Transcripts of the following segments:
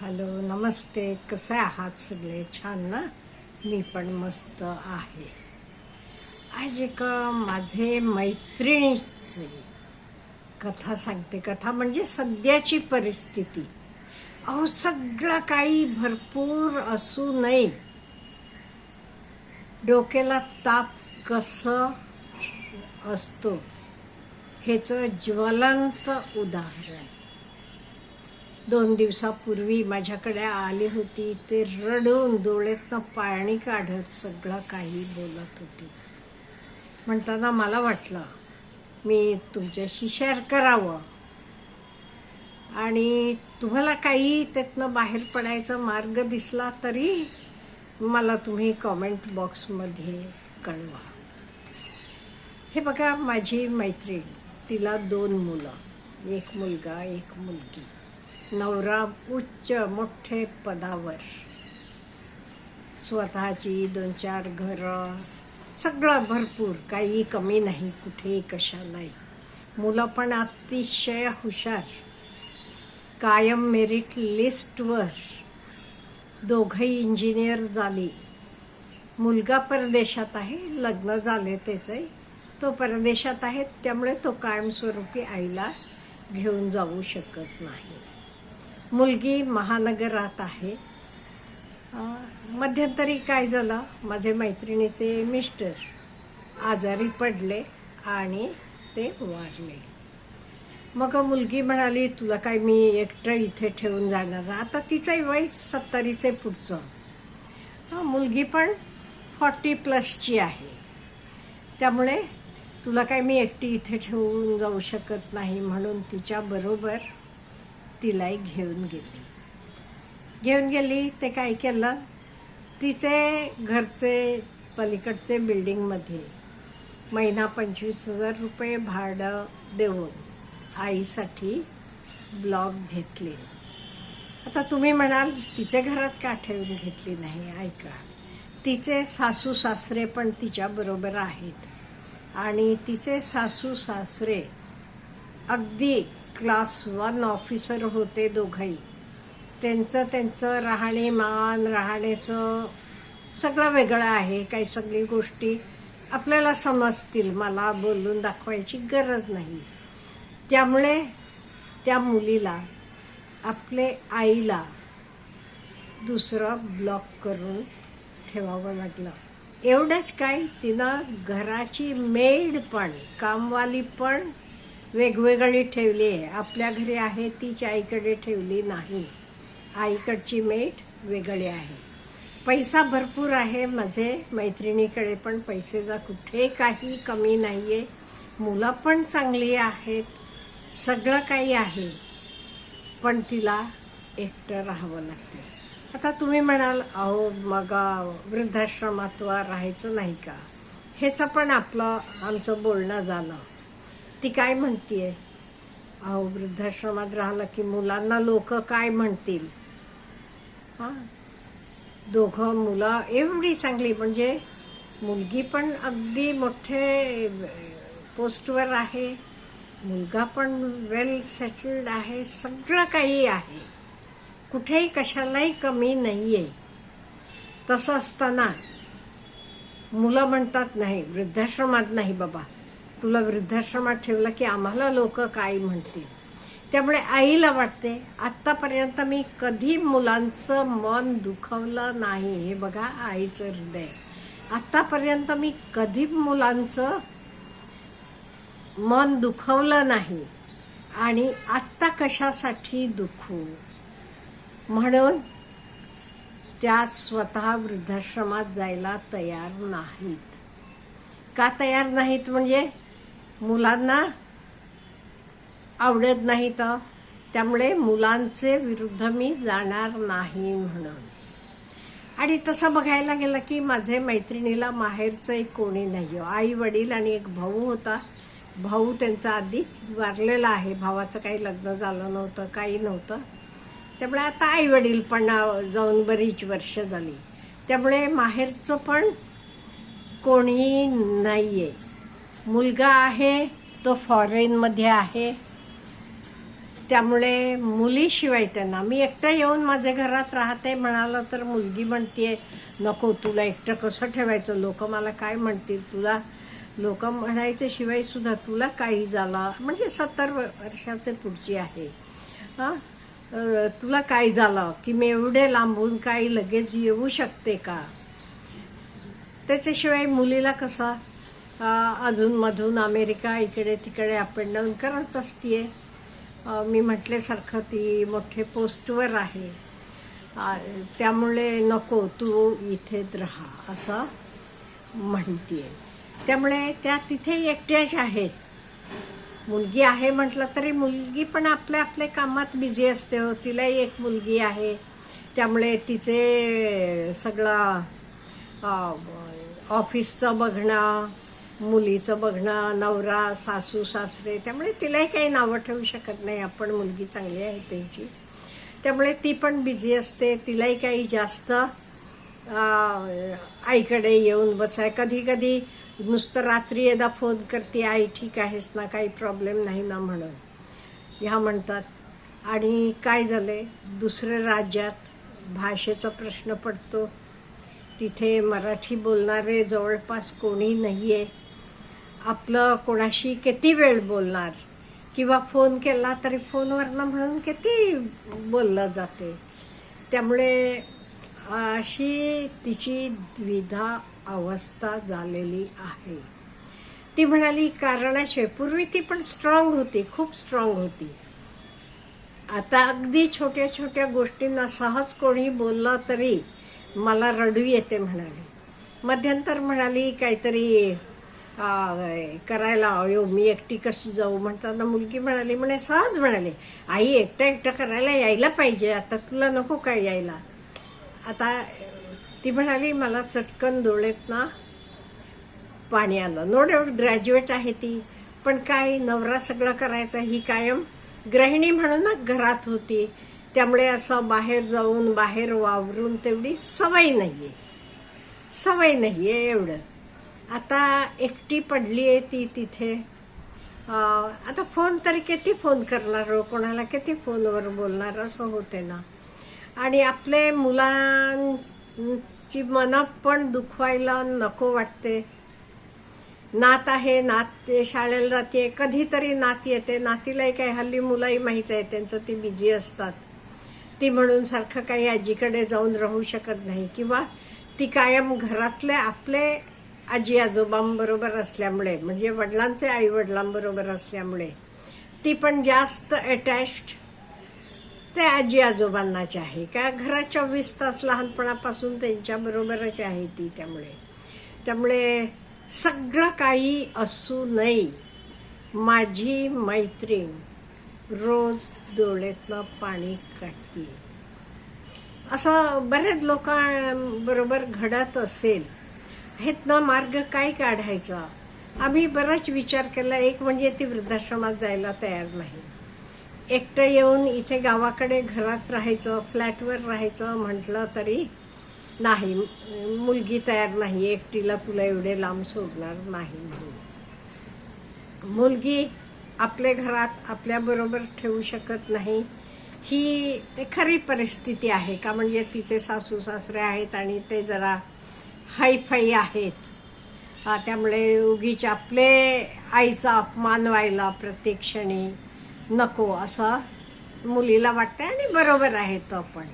Hello नमस्ते. कसे आहात सगळे? छान ना? मी पण मस्त आहे. आज एक माझे मैत्रिणीचे कथा सांगते. कथा म्हणजे सध्याची परिस्थिती. अहो सगळं काही भरपूर असू नये. डोक्याला ताप कसं असतो? ह्याचं ज्वलंत उदाहरण. दोन दिवसापूर्वी माझ्याकडे आली होती. ते रडून डोळ्यातनं पाणी काढत सगळं काही बोलत होती. म्हणताना मला वाटलं मी तुमच्याशी शेअर करावं. आणि तुम्हाला काही त्यातनं बाहेर पडायचा मार्ग दिसला तरी मला तुम्ही कॉमेंट बॉक्समध्ये कळवा. हे बघा माझी मैत्रीण तिला दोन मुलं एक मुलगा एक मुलगी. नवरा उच्च मोठे पदावर. स्वतःची दोन चार घरं सगळं भरपूर काही कमी नाही कुठेही कशालाही मुलं पण अतिशय हुशार. कायम मेरिट लिस्टवर दोघंही इंजिनियर झाली. मुलगा परदेशात आहे लग्न झाले त्याचे तो परदेशात आहे त्यामुळे तो कायमस्वरूपी आईला घेऊन जाऊ शकत नाही. मुलगी महानगरात आहे. मध्यंतरी काय झालं? माझे मैत्रिणीचे मिस्टर आजारी पडले आणि ते वारले. मग मुलगी म्हणाली तुला काय मी एकटं इथे ठेवून जाणार? आता तिचंही वय सत्तरीचे पुढचं. हां मुलगी पण फॉर्टी प्लसची आहे. त्यामुळे तुला काय मी एकटी इथे ठेवून जाऊ शकत नाही म्हणून तिच्याबरोबर तिलाही घेऊन गेली. घेऊन गेली ते काय केलं? तिचे घरचे पलीकडचे बिल्डिंगमध्ये महिना पंचवीस हजार रुपये भाडं देऊन आईसाठी ब्लॉक घेतले. आता तुम्ही म्हणाल तिच्या घरात का ठेवून घेतली नाही? ऐका. तिचे सासू सासरे पण तिच्याबरोबर आहेत. आणि तिचे सासू सासरे अगदी क्लास वन ऑफिसर होते दोघंही. त्यांचं त्यांचं राहणीमान राहण्याचं सगळं वेगळं आहे काही सगळी गोष्टी आपल्याला समजतील मला बोलून दाखवायची गरज नाही. त्यामुळे त्या मुलीला आपले आईला दुसरं ब्लॉक करून ठेवावं लागलं. एवढंच काय तिनं घराची मेड पण कामवाली पण वेगवेगळी ठेवली आहे. आपल्या घरी आहे तीच आईकडे ठेवली नाही. आईकडची मेट वेगळी आहे. पैसा भरपूर आहे माझे मैत्रिणीकडे पण पैसेचा कुठे काही कमी नाही आहे मुलं पण चांगली आहेत सगळं काही आहे. पण तिला एकटं राहावं लागते आता तुम्ही म्हणाल अहो मग वृद्धाश्रमात राहायचं नाही का? ह्याचं पण आपलं आमचं बोलणं झालं. ती काय म्हणतीये? अहो वृद्धाश्रमात राहिलं की मुलांना लोक काय म्हणतील? हां? दोघं मुलं एवढी चांगली म्हणजे मुलगी पण अगदी मोठे पोस्टवर आहे. मुलगा पण वेल सेटल्ड आहे. सगळं काही आहे. कुठेही कशालाही कमी नाही आहे तसं असताना मुलं म्हणतात नाही वृद्धाश्रमात नाही बाबा. तुला वृद्धाश्रमात ठेवलं की आम्हाला लोक काय म्हणतील? त्यामुळे आईला वाटते आत्तापर्यंत मी कधी मुलांचं मन दुखवलं नाही हे बघा आईचं हृदय. आत्तापर्यंत मी कधी मुलांचं मन दुखवलं नाही आणि आत्ता कशासाठी दुखू? म्हणून त्या स्वतः वृद्धाश्रमात जायला तयार नाहीत. का तयार नाहीत म्हणजे मुलांना आवडत नाही तर त्यामुळे मुलांचे विरुद्ध मी जाणार नाही म्हणून. आणि तसं बघायला गेलं की माझे मैत्रिणीला माहेरचं एक कोणी नाही आई वडील आणि एक भाऊ होता. भाऊ त्यांचा आधीच वारलेला आहे. भावाचं काही लग्न झालं नव्हतं काही नव्हतं. त्यामुळे आता आई वडील पण जाऊन बरीच वर्ष झाली. त्यामुळे माहेरचं पण कोणी नाही आहे मुलगा आहे तो फॉरेनमध्ये आहे. त्यामुळे मुलीशिवाय त्यांना मी एकटं येऊन माझ्या घरात राहते म्हणालं तर मुलगी म्हणतीये नको तुला एकटं कसं ठेवायचं? लोक मला काय म्हणतील? तुला लोक म्हणायच्या शिवाय सुद्धा तुला काही झालं म्हणजे सत्तर वर्षाचे पुढची आहे. हां? तुला काय झालं? की मी एवढे लांबून काही लगेच येऊ शकते का? त्याच्याशिवाय मुलीला कसा अधूनमधून अमेरिका इकडे तिकडे अप अँड डाऊन करत असते मी म्हटल्यासारखं ती मोठे पोस्टवर आहे. त्यामुळे नको तू इथेच राहा असं म्हणतीये. त्यामुळे त्या तिथे एकट्याच आहेत. मुलगी आहे म्हटलं तरी मुलगी पण आपल्या आपल्या कामात बिझी असते हो. तिलाही एक मुलगी आहे. त्यामुळे तिचे सगळं ऑफिसचं बघणं मुलीचं बघणं नवरा सासू सासरे त्यामुळे तिलाही काही नावं ठेवू शकत नाही. आपण मुलगी चांगली आहे त्यांची. त्यामुळे ती पण बिझी असते. तिलाही काही जास्त आईकडे येऊन बसाय. कधी कधी नुसतं रात्री एकदा फोन करते आई ठीक आहेस ना? काही प्रॉब्लेम नाही ना? म्हणून. ह्या म्हणतात. आणि काय झालंय? दुसऱ्या राज्यात भाषेचा प्रश्न पडतो. तिथे मराठी बोलणारे जवळपास कोणी नाही आहे आपलं कोणाशी किती वेळ बोलणार? किंवा फोन केला तरी फोनवरनं म्हणून किती बोललं जाते? त्यामुळे अशी तिची द्विधा अवस्था झालेली आहे. ती म्हणाली कारणाशिवाय पूर्वी ती पण स्ट्रॉंग होती खूप स्ट्रॉंग होती. आता अगदी छोट्या छोट्या गोष्टींना सहज कोणी बोललं तरी मला रडू येते म्हणाली. मध्यंतर म्हणाली काहीतरी करायला अयो मी एकटी कशी जाऊ म्हणताना मुलगी म्हणाली म्हणे सहज म्हणाली आई एकटं एकटं करायला यायला पाहिजे आता तुला नको काय यायला. आता ती म्हणाली मला चटकन डोळेत ना पाणी आलं. नो डाऊट ग्रॅज्युएट आहे ती पण काय नवरा सगळं करायचा ही कायम गृहिणी म्हणूनच घरात होती. त्यामुळे असं बाहेर जाऊन बाहेर वावरून तेवढी सवय नाहीये. सवय नाहीये एवढंच. आता एकटी पडली आहे ती तिथे. आता फोन तरी किती फोन करणार हो? कोणाला किती फोनवर बोलणार? असं होते ना. आणि आपले मुलांची मनं पण दुखवायला नको वाटते. नात आहे नात ते शाळेला जाते. कधीतरी नात येते. नातीलाही काही हल्ली मुलाही माहीत आहे त्यांचं ती बिझी असतात. ती म्हणून सारखं काही आजीकडे जाऊन राहू शकत नाही. किंवा ती कायम घरातले आपले आजी आजोबांबरोबर असल्यामुळे म्हणजे वडिलांचे आई वडिलांबरोबर असल्यामुळे ती पण जास्त अटॅच्ड ते आजी आजोबांनाच आहे. का घराच्या चोवीस तास लहानपणापासून त्यांच्याबरोबरच आहे ती त्यामुळे. त्यामुळे सगळं काही असू नये. माझी मैत्रीण रोज डोळ्यातनं पाणी काढते. असं बरेच लोकांबरोबर घडत असेल. ह्यातनं मार्ग काय काढायचा? आम्ही बराच विचार केला एक म्हणजे ती वृद्धाश्रमात जायला तयार नाही. एकटं येऊन इथे गावाकडे घरात राहायचं फ्लॅटवर राहायचं म्हटलं तरी नाही. मुलगी तयार नाही एकटीला तुला एवढे लांब सोडणार नाही म्हणून. मुलगी आपल्या घरात आपल्याबरोबर ठेवू शकत नाही. ही खरी परिस्थिती आहे का? म्हणजे तिचे सासू सासरे आहेत आणि ते जरा हायफाई आहेत. हा, त्यामुळे उगीच आपले आईचा अपमान व्हायला प्रत्येक क्षणी नको असं मुलीला वाटतं आणि बरोबर आहे तो पण.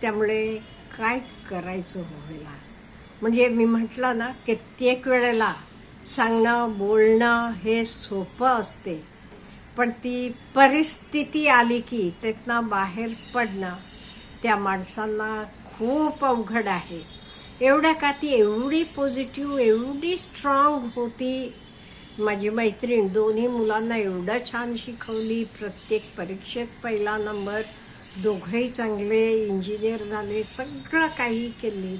त्यामुळे काय करायचं मुलीला म्हणजे मी म्हटलं ना कित्येक वेळेला सांगणं बोलणं हे सोपं असते. पण ती परिस्थिती आली की त्यातनं बाहेर पडणं त्या माणसांना खूप अवघड आहे. एवढ्या का ती एवढी पॉझिटिव्ह एवढी स्ट्रॉंग होती. माझी मैत्रीण दोन्ही मुलांना एवढं छान शिकवली. प्रत्येक परीक्षेत पहिला नंबर दोघंही चांगले इंजिनियर झाले सगळं काही केले.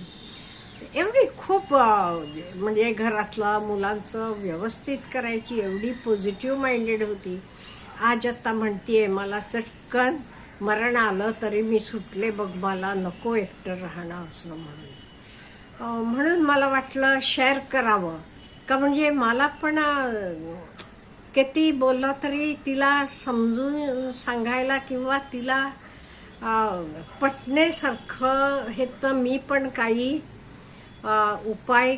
एवढी खूप म्हणजे घरातलं मुलांचं व्यवस्थित करायची एवढी पॉझिटिव्ह माइंडेड होती. आज आत्ता म्हणतीये मला चटकन मरण आलं तरी मी सुटले बघ मला नको एकटं राहणं असं म्हणून. म्हणून मला वाटलं शेअर करावं. का म्हणजे मला पण किती बोललं तरी तिला समजून सांगायला किंवा तिला पटण्यासारखं हे तर मी पण काही उपाय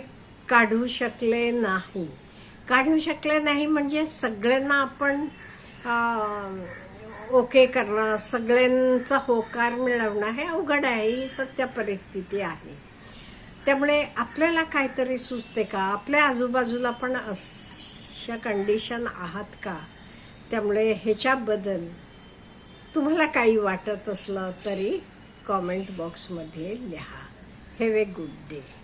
काढू शकले नाही. काढू शकले नाही म्हणजे सगळ्यांना आपण ओके करणं सगळ्यांचा होकार मिळवणं हे अवघड आहे ही सत्य परिस्थिती आहे. त्यामुळे आपल्याला काहीतरी सुचते का? आपल्या आजूबाजूला पण अशा कंडिशन आहात का? त्यामुळे ह्याच्याबद्दल तुम्हाला काही वाटत असलं तरी कॉमेंट बॉक्समध्ये लिहा. Have a good day